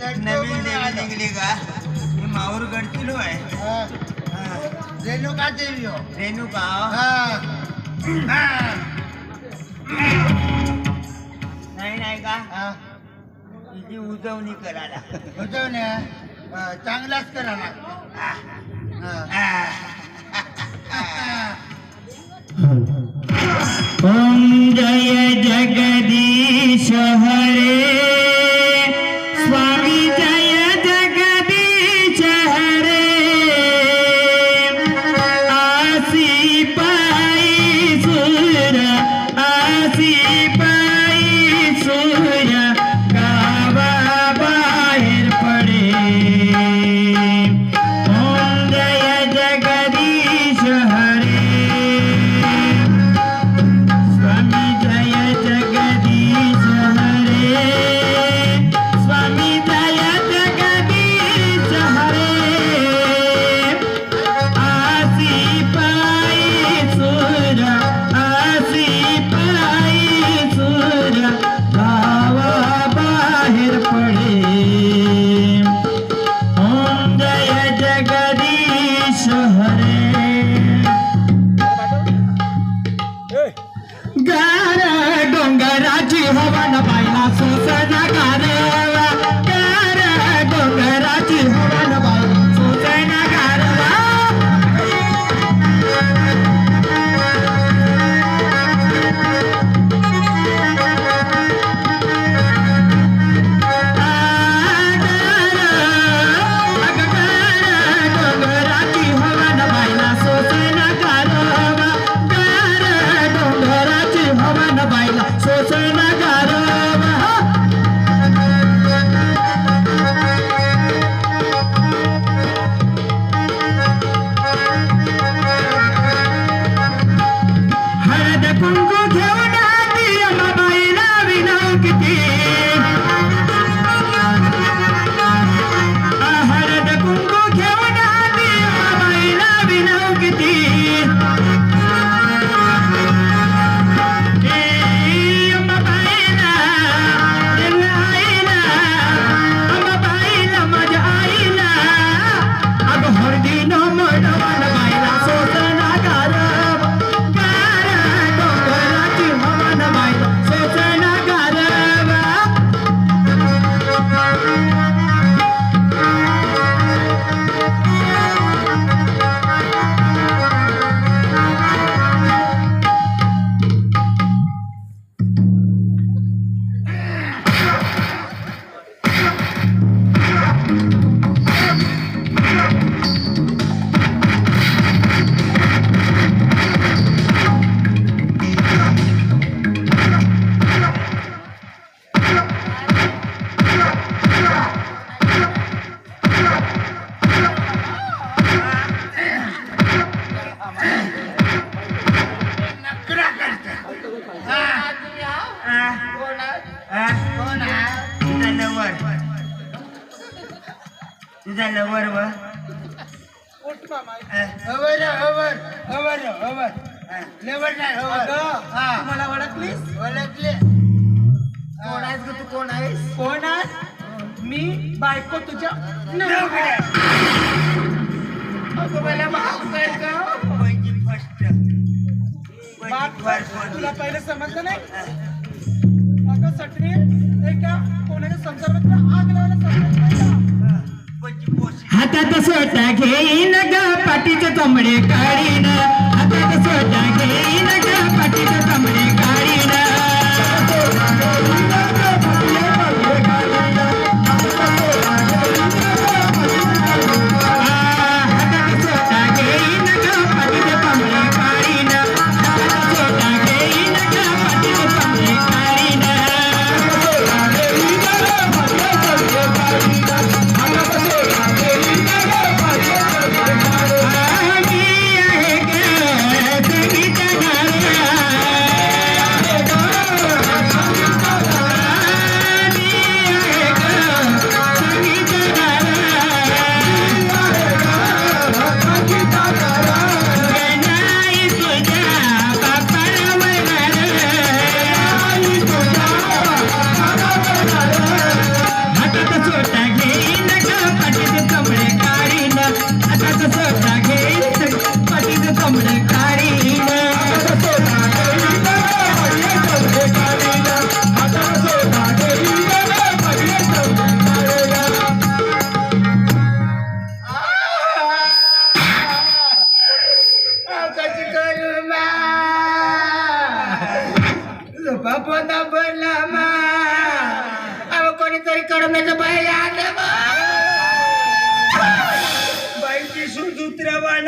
नवीन देवी निघली का मी माहूर गडचिलो आहे हा. रेणुका देवी हो. रेणुका हा. हा. नाही नाही का हा. तिची उजवणी करायला बुजवणे हा, चांगलाच करा लागतो हा. जय जगदीश हरे बायला आहे? तुझा लवर तुझा लवर व. लेवर नाही हवर हा. मला ओळखलीस? ओळखले. कोण आहेस ग तू? कोण आहेस? कोण आहे मी बायको तुझ्या नवऱ्या. अगं मला माफ कर का पहिली फर्स्ट तुला पहिले समजलं नाही? अगं एका कोणाच्या संसारात आग लावायला समजत नाही का? हातात सोटा घेईन ग पाठीचे चमडे काढीन हातात सोटा घेईन ग कोणीतरी कडण्याचं बाहेर बाईची सूज उतरवा